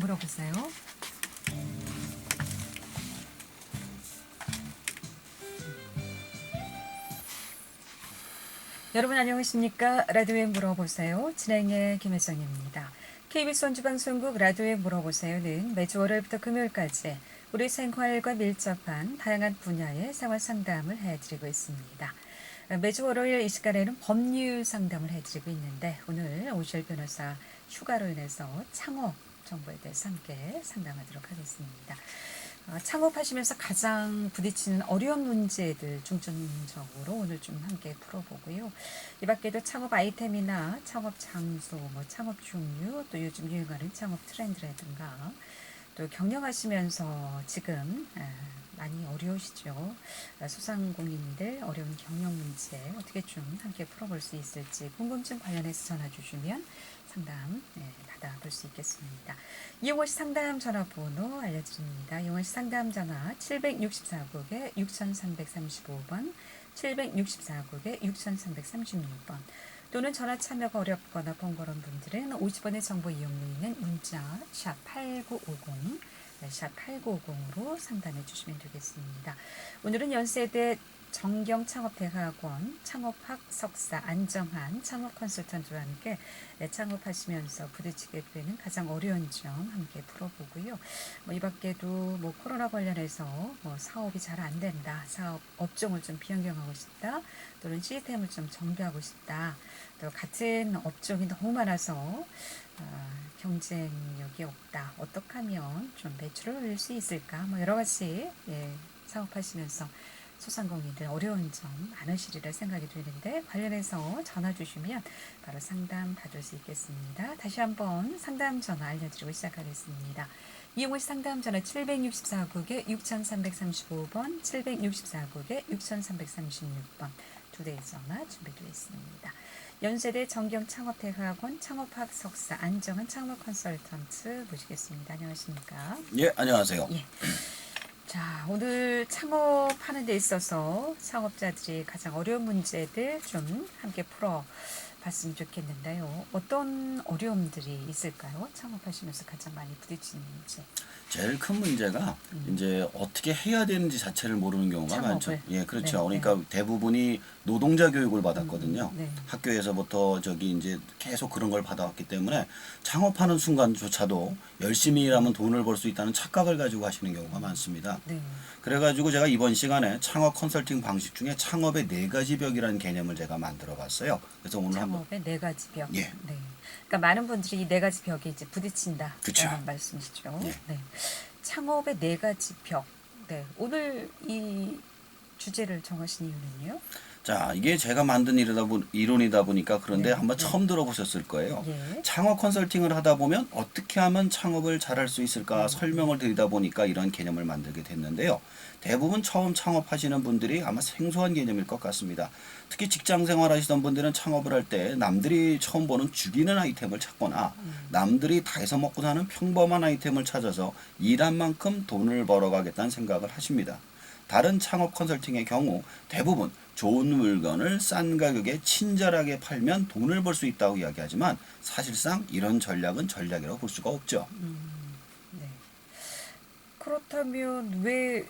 물어보세요. 여러분 안녕하십니까? 라디오에 물어보세요. 진행의 김혜정입니다. KBS 원주방송국 라디오에 물어보세요는 매주 월요일부터 금요일까지 우리 생활과 밀접한 다양한 분야의 생활 상담을 해드리고 있습니다. 매주 월요일 이 시간에는 법률 상담을 해드리고 있는데 오늘 오실 변호사 휴가로 인해서 창업 정보에 대해서 함께 상담하도록 하겠습니다. 어, 창업하시면서 가장 부딪히는 어려운 문제들 중점적으로 오늘 좀 함께 풀어보고요. 이 밖에도 창업 아이템이나 창업 장소, 뭐 창업 종류, 또 요즘 유행하는 창업 트렌드라든가 또 경영하시면서 지금 아, 많이 어려우시죠. 아, 소상공인들 어려운 경영 문제 어떻게 좀 함께 풀어볼 수 있을지 궁금증 관련해서 전화 주시면 상담 네, 받아볼 수 있겠습니다. 이용호 씨 상담 전화번호 알려드립니다. 이용호 씨 상담 전화 764국에 6335번, 764국에 6336번 또는 전화 참여가 어렵거나 번거로운 분들은 50원의 정보 이용료있는 문자 샵 8950, 네, 샵 8950으로 상담해 주시면 되겠습니다. 오늘은 연세대 정경 창업대학원 창업학 석사 안정한 창업 컨설턴트와 함께 네, 창업하시면서 부딪히게 되는 가장 어려운 점 함께 풀어보고요. 뭐 이 밖에도 뭐 코로나 관련해서 뭐 사업이 잘 안 된다, 사업 업종을 좀 변경하고 싶다, 또는 시스템을 좀 정비하고 싶다, 또 같은 업종이 너무 많아서 어, 경쟁력이 없다. 어떻게 하면 좀 매출을 올릴 수 있을까? 뭐 여러 가지 예, 사업하시면서 소상공인들 어려운 점 많으시리라 생각이 되는데 관련해서 전화 주시면 바로 상담 받을 수 있겠습니다. 다시 한번 상담 전화 알려드리고 시작하겠습니다. 이용호 씨 상담 전화 764국에 6335번, 764국에 6336번 두 대의 전화 준비되어 있습니다. 연세대 정경 창업대학원 창업학 석사 안정한 창업 컨설턴트 모시겠습니다. 안녕하십니까? 예, 안녕하세요. 예. 자, 오늘 창업하는 데 있어서 창업자들이 가장 어려운 문제들 좀 함께 풀어 봤으면 좋겠는데요. 어떤 어려움들이 있을까요? 창업하시면서 가장 많이 부딪히는 문제. 제일 큰 문제가 이제 어떻게 해야 되는지 자체를 모르는 경우가 음. 창업을. 많죠. 예, 그렇죠. 네, 그러니까 대부분이 노동자 교육을 받았거든요. 음, 네. 학교에서부터 저기 이제 계속 그런 걸 받아왔기 때문에 창업하는 순간조차도 열심히 일하면 돈을 벌 수 있다는 착각을 가지고 하시는 경우가 많습니다. 네. 그래가지고 제가 이번 시간에 창업 컨설팅 방식 중에 창업의 네 가지 벽이라는 개념을 제가 만들어 봤어요. 그래서 오늘 한번 창업의 네 가지 벽. 예. 네. 그러니까 많은 분들이 이 네 가지 벽에 이제 부딪힌다. 라는 말씀이시죠. 예. 네. 창업의 네 가지 벽. 네. 오늘 이 주제를 정하신 이유는요? 자, 이게 제가 만든 일이다 보, 이론이다 보니까 그런데 네, 한번 네. 처음 들어보셨을 거예요. 예. 창업 컨설팅을 하다 보면 어떻게 하면 창업을 잘할 수 음. 있을까 설명을 드리다 보니까 이런 개념을 만들게 됐는데요. 대부분 처음 창업하시는 분들이 아마 생소한 개념일 것 같습니다. 특히 직장 생활 하시던 분들은 창업을 할 때 남들이 처음 보는 죽이는 아이템을 찾거나 남들이 다 해서 먹고 사는 평범한 아이템을 찾아서 일한 만큼 돈을 벌어가겠다는 생각을 하십니다. 다른 창업 컨설팅의 경우 대부분 좋은 물건을 싼 가격에 친절하게 팔면 돈을 벌 수 있다고 이야기하지만 사실상 이런 전략은 전략이라고 볼 수가 없죠. 네. 그렇다면 왜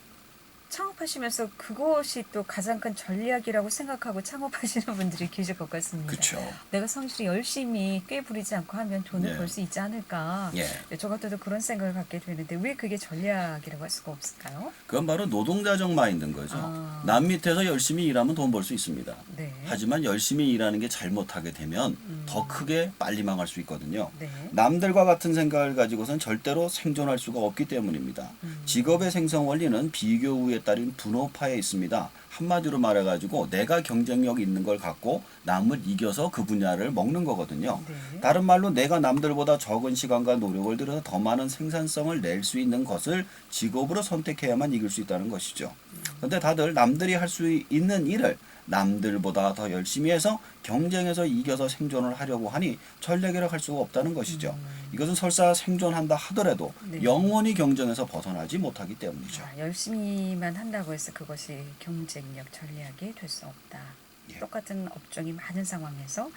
창업하시면서 그것이 또 가장 큰 전략이라고 생각하고 창업하시는 분들이 계실 것 같습니다. 그렇죠. 내가 성실히 열심히 꽤 부리지 않고 하면 돈을 예. 벌수 있지 않을까. 예. 네, 저 같아도 그런 생각을 갖게 되는데 왜 그게 전략이라고 할 수가 없을까요? 그건 바로 노동자적 마인드인 거죠. 아. 남 밑에서 열심히 일하면 돈 벌 수 있습니다. 네. 하지만 열심히 일하는 게 잘못하게 되면 음. 더 크게 빨리 망할 수 있거든요. 네. 남들과 같은 생각을 가지고선 절대로 생존할 수가 없기 때문입니다. 음. 직업의 생성 원리는 비교 우에 따른 분업화에 있습니다. 한마디로 말해가지고 내가 경쟁력 있는 걸 갖고 남을 이겨서 그 분야를 먹는 거거든요. 네. 다른 말로 내가 남들보다 적은 시간과 노력을 들여서 더 많은 생산성을 낼 수 있는 것을 직업으로 선택해야만 이길 수 있다는 것이죠. 그런데 다들 남들이 할 수 있는 일을 남들보다 더 열심히 해서 경쟁에서 이겨서 생존을 하려고 하니 전략이라고 할 수가 없다는 것이죠. 이것은 설사 생존한다 하더라도 네. 영원히 경쟁에서 벗어나지 못하기 때문이죠. 아, 열심히만 한다고 해서 그것이 경쟁력 전략이 될 수 없다. 예. 똑같은 업종이 많은 상황에서 어,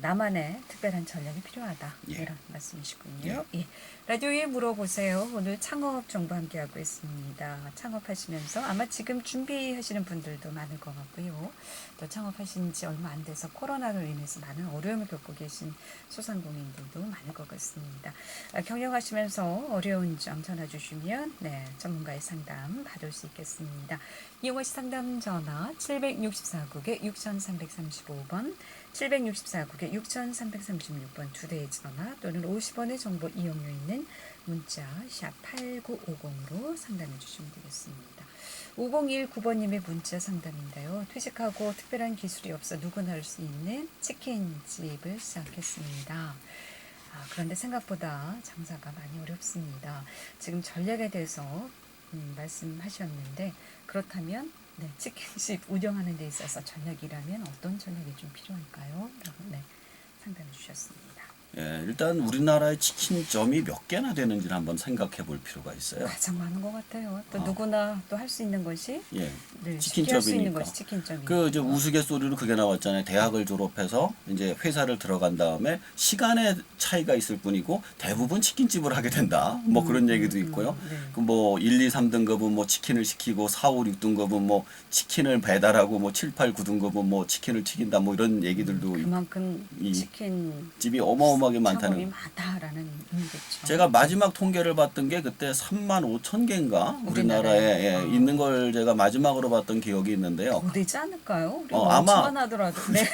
나만의 특별한 전략이 필요하다. 예. 이런 말씀이시군요. 예. 라디오에 물어보세요. 오늘 창업 정보 함께하고 있습니다. 창업하시면서 아마 지금 준비하시는 분들도 많을 것 같고요. 또 창업하신 지 얼마 안 돼서 코로나로 인해서 많은 어려움을 겪고 계신 소상공인들도 많을 것 같습니다. 아, 경영하시면서 어려운 점 전화 주시면 네, 전문가의 상담 받을 수 있겠습니다. 이용하시 상담 전화 764국에 6335번 764국에 6336번 두 대의 전화 또는 50원의 정보 이용료 있는 문자 샵 8950으로 상담해 주시면 되겠습니다. 5019번님의 문자 상담인데요. 퇴직하고 특별한 기술이 없어 누구나 할 수 있는 치킨집을 시작했습니다. 아, 그런데 생각보다 장사가 많이 어렵습니다. 지금 전략에 대해서 음, 말씀하셨는데 그렇다면 네, 치킨집 운영하는 데 있어서 전략이라면 어떤 전략이 좀 필요할까요? 라고 네, 상담해 주셨습니다. 예, 일단 우리나라의 치킨점이 몇 개나 되는지를 한번 생각해 볼 필요가 있어요. 가장 많은 것 같아요. 또 어. 누구나 또 할 수 있는 것이 예. 네, 쉽게 할수 있는 치킨점이니까. 것이 치킨점이니까. 그 이제 우스갯소리로 그게 나왔잖아요. 대학을 졸업해서 이제 회사를 들어간 다음에 시간의 차이가 있을 뿐이고 대부분 치킨집을 하게 된다. 뭐 음, 그런 음, 얘기도 음, 있고요. 네. 그 뭐 1, 2, 3등급은 뭐 치킨을 시키고 4, 5, 6등급은 뭐 치킨을 배달하고 뭐 7, 8, 9등급은 뭐 치킨을 튀긴다 뭐 이런 얘기들도 있- 그만큼 이 치킨 집이 어마어마 창업이 많다는 많다라는 의미겠죠. 제가 마지막 통계를 봤던 게 그때 3만 5천 개인가 우리나라에? 우리나라에 예, 아. 있는 걸 제가 마지막으로 봤던 기억이 있는데요. 더 되지 않을까요? 우리 어, 어, 아마- 하더라도 네.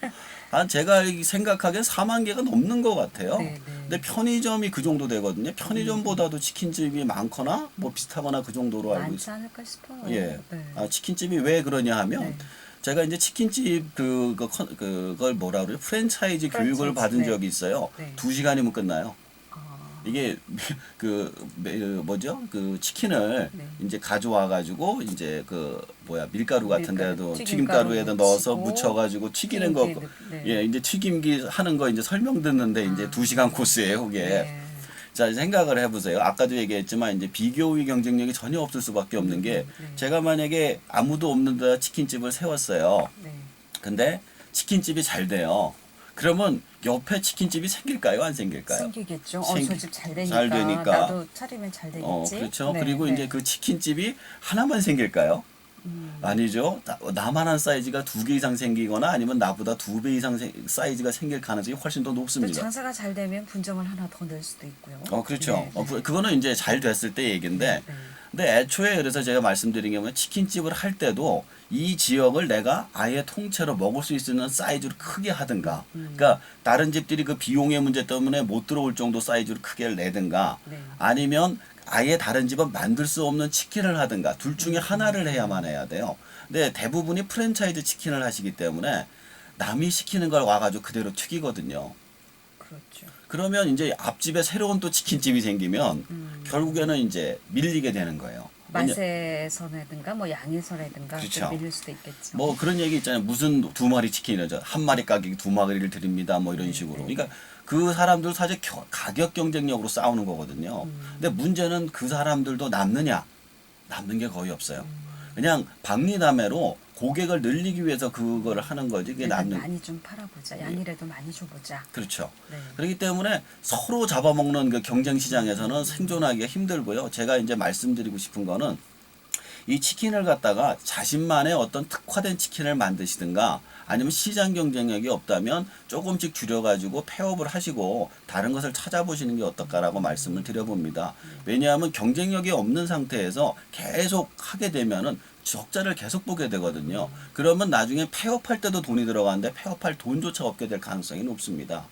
한 제가 생각하기엔 4만 개가 넘는 것 같아요. 네, 네. 근데 편의점이 그 정도 되거든요. 편의점보다도 치킨집이 많거나 뭐 비슷하거나 그 정도로 알고 많지 있어요. 않을까 싶어요. 예. 네. 아, 치킨집이 왜 그러냐 하면 네. 제가 이제 치킨집 그거 컨- 그걸 뭐라 그래요? 프랜차이즈 교육을 프랜차이즈, 받은 네. 적이 있어요. 네. 두 시간이면 끝나요. 아, 이게 그 매- 그 뭐죠? 그 치킨을 네. 이제 가져와 가지고 이제 그 뭐야 밀가루 같은 밀가루, 데도 튀김가루 튀김가루에다 넣어서 묻히고 묻혀 가지고 튀기는 거 튀김기, 네. 예, 이제 튀김기 하는 거 이제 설명 듣는데 이제 아. 두 시간 코스예요, 그게. 네. 자, 생각을 해 보세요. 아까도 얘기했지만 이제 비교의 경쟁력이 전혀 없을 수밖에 없는 게 네. 제가 만약에 아무도 없는 데 치킨집을 세웠어요. 네. 근데 치킨집이 잘 돼요. 그러면 옆에 치킨집이 생길까요? 안 생길까요? 생기겠죠. 어, 생기- 저집잘 되니까, 잘 되니까. 나도 차리면 잘 되겠지. 어, 그렇죠. 네, 그리고 네. 이제 그 치킨집이 하나만 생길까요? 음, 아니죠. 나, 나만한 사이즈가 두 개 이상 생기거나 아니면 나보다 두 배 이상 생- 사이즈가 생길 가능성이 훨씬 더또 높습니다. 장사가 잘 되면 분점을 하나 더 낼 수도 있고요. 어, 그렇죠. 네, 어, 네. 그- 그거는 이제 잘 됐을 때 얘기인데, 네. 근데 애초에 그래서 제가 말씀드린 게 뭐냐면 치킨집을 할 때도 이 지역을 내가 아예 통째로 먹을 수 있는 사이즈로 크게 하든가, 음. 그러니까 다른 집들이 그 비용의 문제 때문에 못 들어올 정도 사이즈로 크게 내든가, 네. 아니면 아예 다른 집은 만들 수 없는 치킨을 하든가 둘 중에 하나를 해야만 해야 돼요. 근데 대부분이 프랜차이즈 치킨을 하시기 때문에 남이 시키는 걸 와가지고 그대로 튀기거든요. 그렇죠. 그러면 이제 앞집에 새로운 또 치킨집이 생기면 음. 결국에는 이제 밀리게 되는 거예요. 왜냐- 맛에서라든가 뭐 양에서라든가 그렇죠. 좀 밀릴 수도 있겠죠. 뭐 그런 얘기 있잖아요. 무슨 두 마리 치킨이죠. 한 마리 가격이 두 마리를 드립니다. 뭐 이런 네, 식으로. 네. 그러니까 그 사람들 사실 겨- 가격 경쟁력으로 싸우는 거거든요. 음. 근데 문제는 그 사람들도 남느냐? 남는 게 거의 없어요. 음. 그냥 박리담회로 고객을 늘리기 위해서 그거를 하는 거지. 그게 일단 남는 많이 좀 팔아보자. 양이라도 많이 줘보자. 그렇죠. 네. 그렇기 때문에 서로 잡아먹는 그 경쟁 시장에서는 생존하기가 힘들고요. 제가 이제 말씀드리고 싶은 거는 이 치킨을 갖다가 자신만의 어떤 특화된 치킨을 만드시든가 아니면 시장 경쟁력이 없다면 조금씩 줄여가지고 폐업을 하시고 다른 것을 찾아보시는 게 어떨까라고 말씀을 드려봅니다. 왜냐하면 경쟁력이 없는 상태에서 계속 하게 되면은 적자를 계속 보게 되거든요. 그러면 나중에 폐업할 때도 돈이 들어가는데 폐업할 돈조차 없게 될 가능성이 높습니다.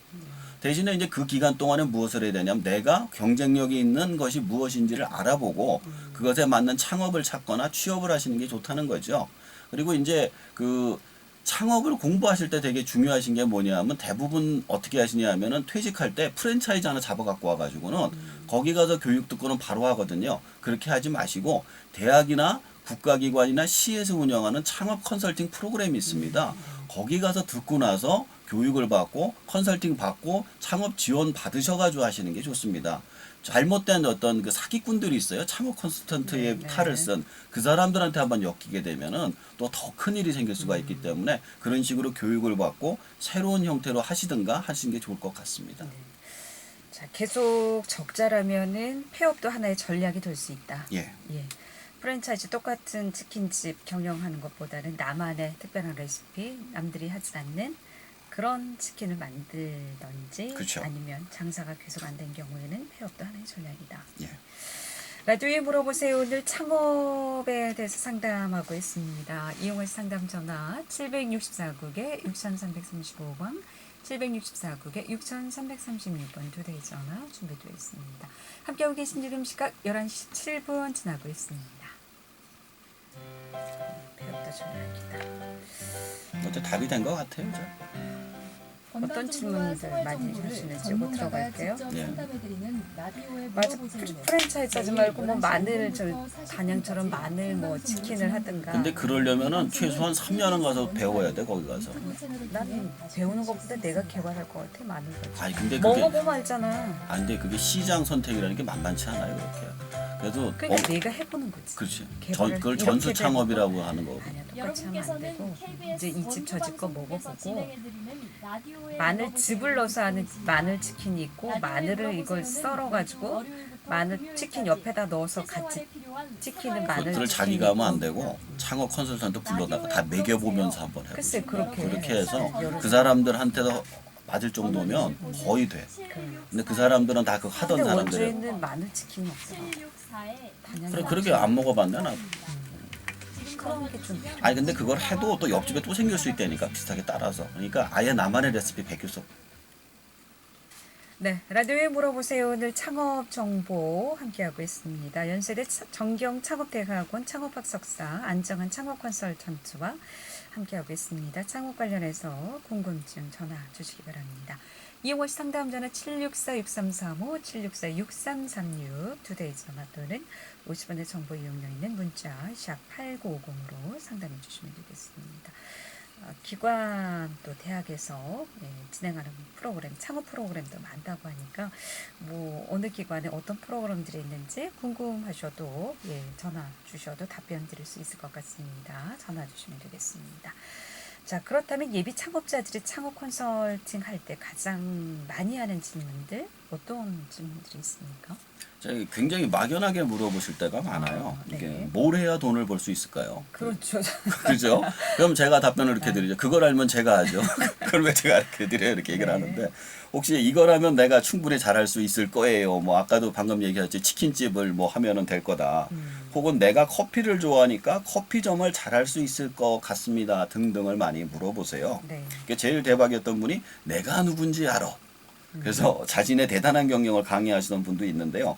대신에 이제 그 기간 동안에 무엇을 해야 되냐면 내가 경쟁력이 있는 것이 무엇인지를 알아보고 그것에 맞는 창업을 찾거나 취업을 하시는 게 좋다는 거죠. 그리고 이제 그 창업을 공부하실 때 되게 중요하신 게 뭐냐면 대부분 어떻게 하시냐 하면은 퇴직할 때 프랜차이즈 하나 잡아 갖고 와 가지고는 거기 가서 교육 듣고는 바로 하거든요. 그렇게 하지 마시고 대학이나 국가기관이나 시에서 운영하는 창업 컨설팅 프로그램이 있습니다. 거기 가서 듣고 나서 교육을 받고 컨설팅 받고 창업 지원 받으셔가지고 하시는 게 좋습니다. 잘못된 어떤 그 사기꾼들이 있어요. 창업 컨설턴트의 네, 네. 탈을 쓴 그 사람들한테 한번 엮이게 되면은 또 더 큰 일이 생길 수가 있기 때문에 그런 식으로 교육을 받고 새로운 형태로 하시든가 하시는 게 좋을 것 같습니다. 자, 계속 적자라면은 폐업도 하나의 전략이 될 수 있다. 예. 예. 프랜차이즈 똑같은 치킨집 경영하는 것보다는 나만의 특별한 레시피, 남들이 하지 않는 그런 치킨을 만들던지 그쵸. 아니면 장사가 계속 안 된 경우에는 폐업도 하나의 전략이다. 예. 라디오에 물어보세요. 오늘 창업에 대해서 상담하고 있습니다. 이용할 상담 전화 764국에 6335번, 764국에 6336번 두 대의 전화 준비되어 있습니다. 함께하고 계신 지금 시각 11시 17분 지나고 있습니다. 배역도 전화기다. 어째 답이 된 것 같아요. 저. 어떤 질문들 많이 주시는지 못 들어갈게요. 예. 맞아. 프- 프랜차이즈 하지 말고 뭐 마늘 저 단양처럼 마늘 뭐 치킨을 하든가. 근데 그러려면은 최소한 3년은 가서 배워야 돼 거기 가서. 나는 배우는 것보다 내가 개발할 것 같아 마늘 거. 아니 근데 그게 먹어보면 알잖아. 아 근데 그게 시장 선택이라는 게 만만치 않아요 그렇게. 그래도 그러니까 어, 내가 해보는 거지. 그렇지. 전, 개발을 그걸 이렇게 전수. 창업이라고 하는 거고. 아니야 똑같이 하면 안 되고 이제 이 집 저 집 거 먹어보고 마늘 즙을 넣어서 하는 마늘 치킨이 있고 마늘을 이걸 썰어 가지고 마늘 치킨 옆에다 넣어서 같이 치킨은 마늘 그것들을 자기가 하면 안 되고 창업 컨설턴트 불러다가 다 매겨보면서 한번 해보세요. 글쎄 그렇게 그렇게 해서 그 사람들한테도 맞을 정도면 거의 돼. 근데 그 사람들은 다 그 하던 근데 사람들. 원주에는 마늘 치킨이 없어. 단양에 그래 그렇게 안 먹어봤네 나. 그런 게 좀 아니 근데 그걸 해도 또 옆집에 또 생길 수 있다니까 비슷하게 따라서. 그러니까 아예 나만의 레시피 베낄 수. 없- 네, 라디오에 물어보세요. 오늘 창업 정보 함께하고 있습니다. 연세대 차- 정경 창업대학원 창업학석사 안정한 창업 컨설턴트와 함께하고 있습니다. 창업 관련해서 궁금증 전화 주시기 바랍니다. 이용호 씨 상담 전화 764-6335, 764-6336 두 대의 전화 또는 50원의 정보 이용료 있는 문자 샵 8950으로 상담해 주시면 되겠습니다. 어, 기관 또 대학에서 예, 진행하는 프로그램 창업 프로그램도 많다고 하니까 뭐 어느 기관에 어떤 프로그램들이 있는지 궁금하셔도 예, 전화 주셔도 답변 드릴 수 있을 것 같습니다. 전화 주시면 되겠습니다. 자 그렇다면 예비 창업자들이 창업 컨설팅 할 때 가장 많이 하는 질문들 어떤 질문들이 있습니까? 저희 굉장히 막연하게 물어보실 때가 많아요. 아, 네. 이게 뭘 해야 돈을 벌 수 있을까요? 그렇죠. 그죠? 그럼 제가 답변을 이렇게 드리죠. 그걸 알면 제가 하죠. 그걸 왜 제가 이렇게 드려요? 이렇게 얘기를 네. 하는데 혹시 이거라면 내가 충분히 잘할 수 있을 거예요. 뭐 아까도 방금 얘기했지 치킨집을 뭐 하면은 될 거다. 음. 혹은 내가 커피를 좋아하니까 커피점을 잘할 수 있을 것 같습니다. 등등을 많이 물어보세요. 네. 제일 대박이었던 분이 내가 누군지 알아. 그래서 자신의 대단한 경력을 강의하시던 분도 있는데요.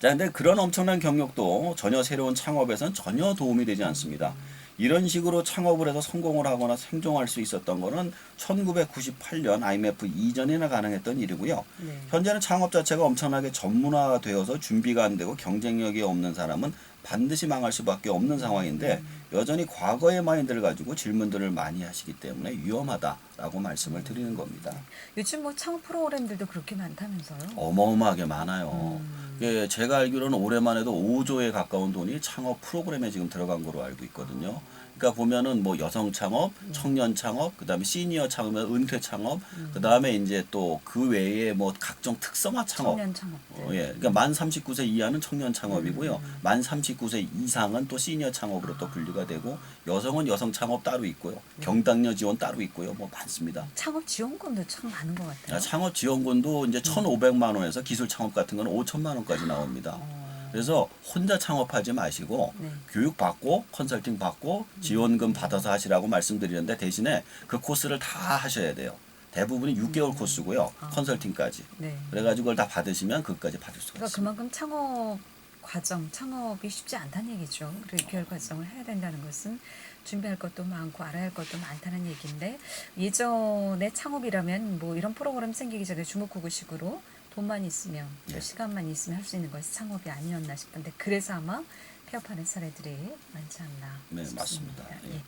자, 근데 그런 엄청난 경력도 전혀 새로운 창업에선 전혀 도움이 되지 않습니다. 이런 식으로 창업을 해서 성공을 하거나 생존할 수 있었던 거는 1998년 IMF 이전이나 가능했던 일이고요. 네. 현재는 창업 자체가 엄청나게 전문화되어서 준비가 안 되고 경쟁력이 없는 사람은 반드시 망할 수밖에 없는 상황인데 여전히 과거의 마인드를 가지고 질문들을 많이 하시기 때문에 위험하다라고 말씀을 드리는 겁니다. 요즘 뭐 창업 프로그램들도 그렇게 많다면서요? 어마어마하게 많아요. 음. 예, 제가 알기로는 올해만 해도 5조에 가까운 돈이 창업 프로그램에 지금 들어간 거로 알고 있거든요. 그러니까 보면은 뭐 여성 창업, 음. 청년 창업, 그다음에 시니어 창업, 은퇴 창업, 그다음에 이제 또 그 외에 뭐 각종 특성화 창업. 청년 창업들. 어, 예. 그러니까 만 39세 이하는 청년 창업이고요. 음. 만 39세 이상은 또 시니어 창업으로 또 분류가 되고 여성은 여성 창업 따로 있고요. 네. 경당녀 지원 따로 있고요. 뭐 많습니다. 창업 지원금도 참 많은 것 같아요. 아, 창업 지원금도 이제 1,500만 원에서 기술 창업 같은 거는 5천만 원까지 나옵니다. 어, 그래서 혼자 창업하지 마시고 네. 교육 받고 컨설팅 받고 지원금 받아서 하시라고 말씀드리는데 대신에 그 코스를 다 하셔야 돼요. 대부분이 6개월 코스고요. 아. 컨설팅까지. 네. 그래가지고 그걸 다 받으시면 그것까지 받을 수가 그러니까 있습니다. 그만큼 창업 과정, 창업이 쉽지 않다는 얘기죠. 그리고 6개월 과정을 해야 된다는 것은 준비할 것도 많고 알아야 할 것도 많다는 얘기인데 예전에 창업이라면 뭐 이런 프로그램 생기기 전에 주먹구구식으로 돈만 있으면 또 예. 시간만 있으면 할 수 있는 것이 창업이 아니었나 싶은데 그래서 아마 폐업하는 사례들이 많지 않나 네, 싶습니다. 맞습니다. 예. 예.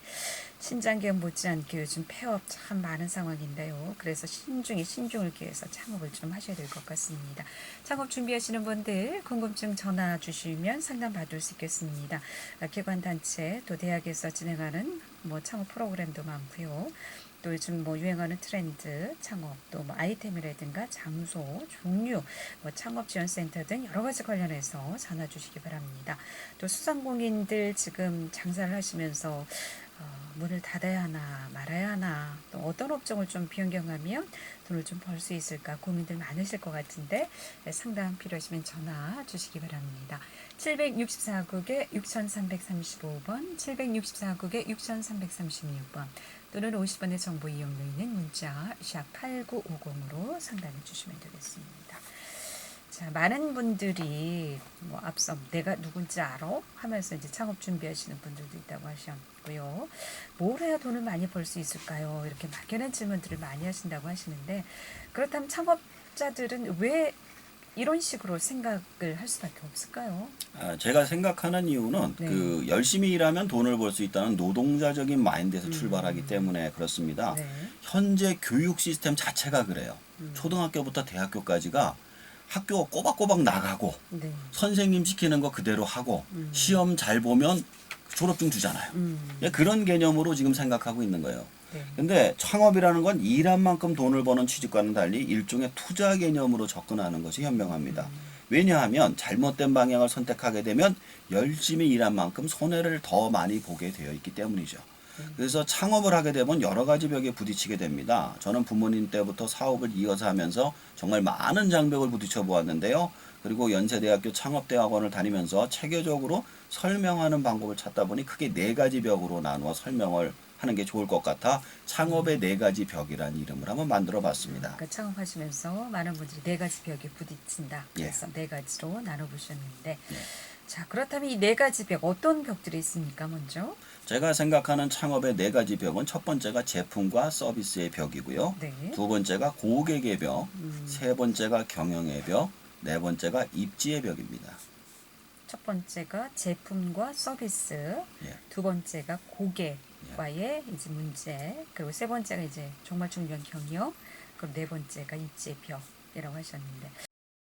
신장계험 못지않게 요즘 폐업 참 많은 상황인데요. 그래서 신중히 신중을 기해서 창업을 좀 하셔야 될 것 같습니다. 창업 준비하시는 분들 궁금증 전화 주시면 상담 받을 수 있겠습니다. 아, 기관 단체 또 대학에서 진행하는 뭐 창업 프로그램도 많고요. 또 요즘 뭐 유행하는 트렌드, 창업, 또 뭐 아이템이라든가 장소, 종류, 뭐 창업 지원 센터 등 여러 가지 관련해서 전화 주시기 바랍니다. 또 수상공인들 지금 장사를 하시면서 어, 문을 닫아야 하나 말아야 하나 또 어떤 업종을 좀 변경하면 돈을 좀 벌 수 있을까 고민들 많으실 것 같은데 네, 상담 필요하시면 전화 주시기 바랍니다. 764국에 6335번, 764국에 6336번 또는 50원의 정보 이용료 있는 문자 샵 8950으로 상담해 주시면 되겠습니다. 자, 많은 분들이 뭐 앞서 내가 누군지 알아? 하면서 이제 창업 준비하시는 분들도 있다고 하셨고요. 뭘 해야 돈을 많이 벌 수 있을까요? 이렇게 막연한 질문들을 많이 하신다고 하시는데 그렇다면 창업자들은 왜 이런 식으로 생각을 할 수밖에 없을까요? 아, 제가 생각하는 이유는 네. 그 열심히 일하면 돈을 벌 수 있다는 노동자적인 마인드에서 음. 출발하기 때문에 그렇습니다. 네. 현재 교육 시스템 자체가 그래요. 음. 초등학교부터 대학교까지가 학교 꼬박꼬박 나가고 네. 선생님 시키는 거 그대로 하고 음. 시험 잘 보면 졸업증 주잖아요. 음. 예, 그런 개념으로 지금 생각하고 있는 거예요. 네. 근데 창업이라는 건 일한 만큼 돈을 버는 취직과는 달리 일종의 투자 개념으로 접근하는 것이 현명합니다. 왜냐하면 잘못된 방향을 선택하게 되면 열심히 일한 만큼 손해를 더 많이 보게 되어 있기 때문이죠. 그래서 창업을 하게 되면 여러 가지 벽에 부딪히게 됩니다. 저는 부모님 때부터 사업을 이어서 하면서 정말 많은 장벽을 부딪혀 보았는데요. 그리고 연세대학교 창업대학원을 다니면서 체계적으로 설명하는 방법을 찾다 보니 크게 네 가지 벽으로 나누어 설명을 하는 게 좋을 것 같아 창업의 네 가지 벽이라는 이름을 한번 만들어 봤습니다. 그러니까 창업하시면서 많은 분들이 네 가지 벽에 부딪힌다. 예. 그래서 네 가지로 나눠 보셨는데, 자 그렇다면 이 네 가지 벽 어떤 벽들이 있습니까? 먼저, 제가 생각하는 창업의 네 가지 벽은 첫 번째가 제품과 서비스의 벽이고요. 네, 두 번째가 고객의 벽, 음. 세 번째가 경영의 벽, 네 번째가 입지의 벽입니다. 첫 번째가 제품과 서비스, 예. 두 번째가 고객 과의 이제 문제, 그리고 세 번째가 이제 정말 중요한 경영, 그리고 네 번째가 입지의 벽이라고 하셨는데,